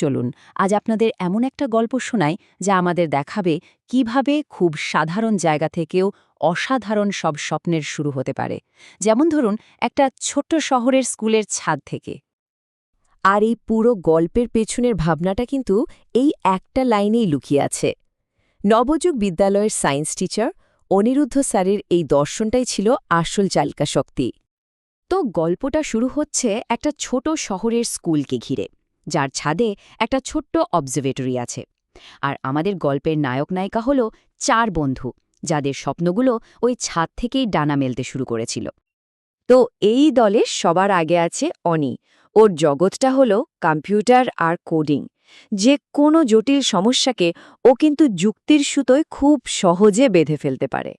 চলুন, আজ আপনাদের এমন একটা গল্প শোনাই যা আমাদের দেখাবে কীভাবে খুব সাধারণ জায়গা থেকেও অসাধারণ সব স্বপ্নের শুরু হতে পারে। যেমন ধরুন, একটা ছোট্ট শহরের স্কুলের ছাদ থেকে। আর এই পুরো গল্পের পেছনের ভাবনাটা কিন্তু এই একটা লাইনেই লুকিয়ে আছে। নবযুগ বিদ্যালয়ের সায়েন্স টিচার অনিরুদ্ধ স্যারের এই দর্শনটাই ছিল আসল চালকা শক্তি তো গল্পটা শুরু হচ্ছে একটা ছোট শহরের স্কুলকে ঘিরে। যার ছাদে একটা ছোট্ট অবজারভেটরি আছে। আর আমাদের গল্পের নায়ক নায়িকা হল চার বন্ধু, যাদের স্বপ্নগুলো ওই ছাদ থেকেই ডানা মেলতে শুরু করেছিল। তো এই দলে সবার আগে আছে অনি। ওর জগৎটা হল কম্পিউটার আর কোডিং। যে কোনো জটিল সমস্যাকে ও কিন্তু যুক্তির সুতোয় খুব সহজে বেঁধে ফেলতে পারে।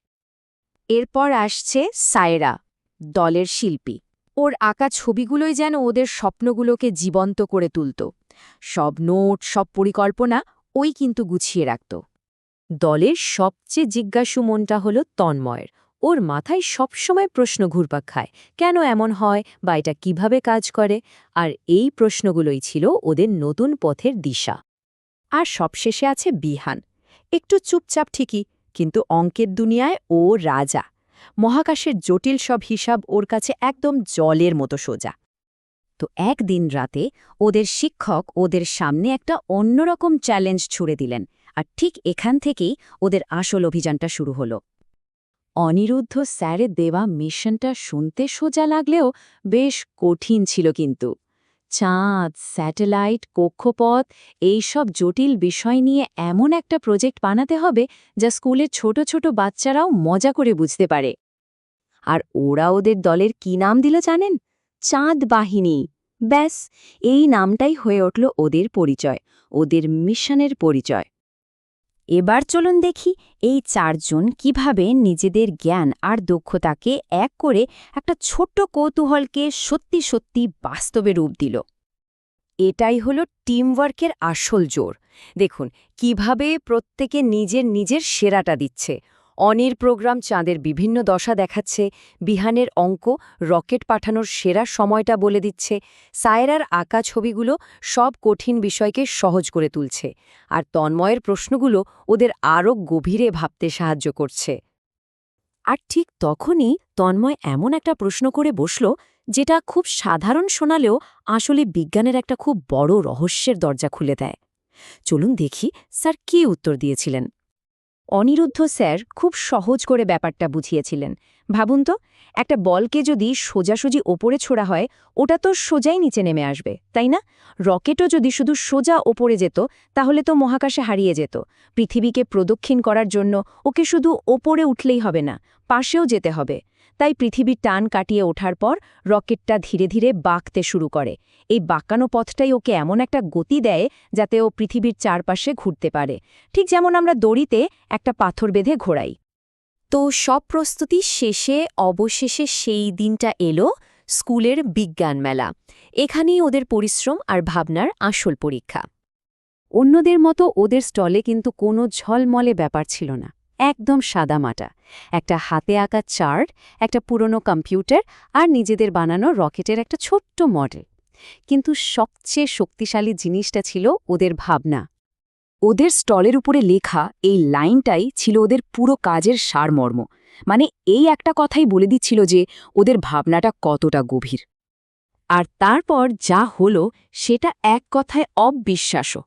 এরপর আসছে সায়রা, দলের শিল্পী। ওর আঁকা ছবিগুলোই যেন ওদের স্বপ্নগুলোকে জীবন্ত করে তুলত। সব নোট, সব পরিকল্পনা ওই কিন্তু গুছিয়ে রাখত। দলের সবচেয়ে জিজ্ঞাসু মনটা হল তন্ময়ের। ওর মাথায় সবসময় প্রশ্ন ঘুরপাক খায়, কেন এমন হয় বা এটা কীভাবে কাজ করে? আর এই প্রশ্নগুলোই ছিল ওদের নতুন পথের দিশা। আর সবশেষে আছে বিহান। একটু চুপচাপ ঠিকই, কিন্তু অঙ্কের দুনিয়ায় ও রাজা। মহাকাশের জটিল সব হিসাব ওর কাছে একদম জলের মতো সোজা। তো একদিন রাতে ওদের শিক্ষক ওদের সামনে একটা অন্যরকম চ্যালেঞ্জ ছুড়ে দিলেন আর ঠিক এখান থেকেই ওদের আসল অভিযানটা শুরু হলো। অনিরুদ্ধ স্যারের দেওয়া মিশনটা শুনতে সোজা লাগলেও বেশ কঠিন ছিল কিন্তু। চাঁদ, স্যাটেলাইট, কক্ষপথ, এইসব জটিল বিষয় নিয়ে এমন একটা প্রজেক্ট বানাতে হবে যা স্কুলের ছোট ছোট বাচ্চারাও মজা করে বুঝতে পারে। আর ওরা ওদের দলের কি নাম দিল জানেন? চাঁদ বাহিনী। ব্যাস, এই নামটাই হয়ে উঠল ওদের পরিচয়, ওদের মিশনের পরিচয়। এবার চলুন দেখি এই চারজন কীভাবে নিজেদের জ্ঞান আর দক্ষতাকে এক করে একটা ছোট্ট কৌতূহলকে সত্যি সত্যি বাস্তবে রূপ দিল। এটাই হলো টিমওয়ার্কের আসল জোর। দেখুন, কীভাবে প্রত্যেকে নিজের নিজের সেরাটা দিচ্ছে। অনির প্রোগ্রাম চাঁদের বিভিন্ন দশা দেখাচ্ছে, বিহানের অঙ্ক, রকেট পাঠানোর সেরা সময়টা বলে দিচ্ছে, সায়রার আঁকা ছবিগুলো সব কঠিন বিষয়কে সহজ করে তুলছে, আর তন্ময়ের প্রশ্নগুলো ওদের আরও গভীরে ভাবতে সাহায্য করছে। আর ঠিক তখনই তন্ময় এমন একটা প্রশ্ন করে বসল, যেটা খুব সাধারণ শোনালেও আসলে বিজ্ঞানের একটা খুব বড় রহস্যের দরজা খুলে দেয়। চলুন দেখি স্যার কি উত্তর দিয়েছিলেন। অনিরুদ্ধ স্যার খুব সহজ করে ব্যাপারটা বুঝিয়েছিলেন। ভাবুন তো, একটা বলকে যদি সোজাসুজি ওপরে ছোড়া হয়, ওটা তো সোজাই নিচে নেমে আসবে, তাই না? রকেটও যদি শুধু সোজা ওপরে যেত, তাহলে তো মহাকাশে হারিয়ে যেত। পৃথিবীকে প্রদক্ষিণ করার জন্য ওকে শুধু ওপরে উঠলেই হবে না, পাশেও যেতে হবে। তাই পৃথিবীর টান কাটিয়ে ওঠার পর রকেটটা ধীরে ধীরে বাঁকতে শুরু করে। এই বাঁকানো পথটাই ওকে এমন একটা গতি দেয় যাতে ও পৃথিবীর চারপাশে ঘুরতে পারে। ঠিক যেমন আমরা দড়িতে একটা পাথর বেঁধে ঘোরাই। তো সব প্রস্তুতি শেষে, অবশেষে সেই দিনটা এলো স্কুলের বিজ্ঞান মেলা। এখানেই ওদের পরিশ্রম আর ভাবনার আসল পরীক্ষা। অন্যদের মতো ওদের স্টলে কিন্তু কোনো ঝলমলে ব্যাপার ছিল না। একদম সাদামাটা একটা হাতে আঁকা চার্ট, একটা পুরনো কম্পিউটার আর নিজেদের বানানো রকেটের একটা ছোট্ট মডেল। কিন্তু সবচেয়ে শক্তিশালী জিনিসটা ছিল ওদের ভাবনা। ওদের স্টলের উপরে লেখা এই লাইনটাই ছিল ওদের পুরো কাজের সারমর্ম। মানে এই একটা কথাই বলে দিচ্ছিল যে ওদের ভাবনাটা কতটা গভীর। আর তারপর যা হলো সেটা এক কথায় অবিশ্বাস্য।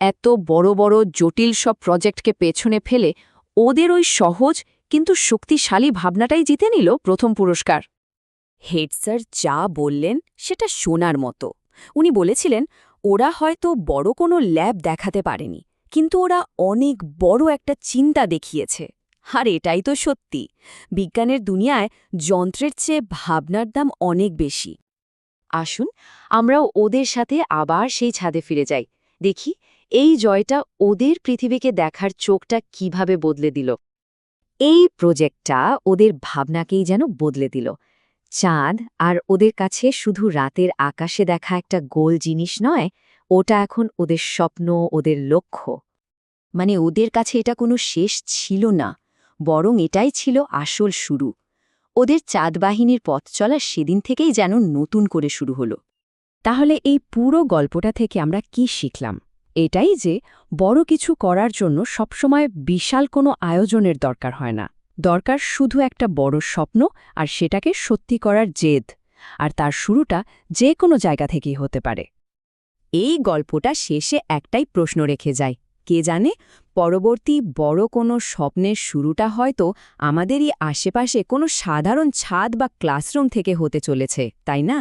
এত বড় বড় জটিল সব প্রজেক্টকে পেছনে ফেলে ওদের ওই সহজ কিন্তু শক্তিশালী ভাবনাটাই জিতে নিল প্রথম পুরস্কার। হেড স্যার যা বললেন সেটা শোনার মতো। উনি বলেছিলেন, ওরা হয়তো বড় কোনো ল্যাব দেখাতে পারেনি, কিন্তু ওরা অনেক বড় একটা চিন্তা দেখিয়েছে। আর এটাই তো সত্যি। বিজ্ঞানের দুনিয়ায় যন্ত্রের চেয়ে ভাবনার দাম অনেক বেশি। আসুন, আমরাও ওদের সাথে আবার সেই ছাদে ফিরে যাই। দেখি এই জয়টা ওদের পৃথিবীকে দেখার চোখটা কীভাবে বদলে দিল? এই প্রজেক্টটা ওদের ভাবনাকেই যেন বদলে দিল। চাঁদ আর ওদের কাছে শুধু রাতের আকাশে দেখা একটা গোল জিনিস নয়, ওটা এখন ওদের স্বপ্ন, ওদের লক্ষ্য। মানে ওদের কাছে এটা কোনো শেষ ছিল না, বরং এটাই ছিল আসল শুরু। ওদের চাঁদ বাহিনীর পথ চলা সেদিন থেকেই যেন নতুন করে শুরু হলো। তাহলে এই পুরো গল্পটা থেকে আমরা কি শিখলাম? এটাই যে বড় কিছু করার জন্য সবসময় বিশাল কোনো আয়োজনের দরকার হয় না। দরকার শুধু একটা বড় স্বপ্ন আর সেটাকে সত্যি করার জেদ, আর তার শুরুটা যে কোনো জায়গা থেকেই হতে পারে। এই গল্পটা শেষে একটাই প্রশ্ন রেখে যায় কে জানে পরবর্তী বড় কোনো স্বপ্নের শুরুটা হয়তো আমাদেরই আশেপাশে কোনো সাধারণ ছাদ বা ক্লাসরুম থেকে হতে চলেছে, তাই না?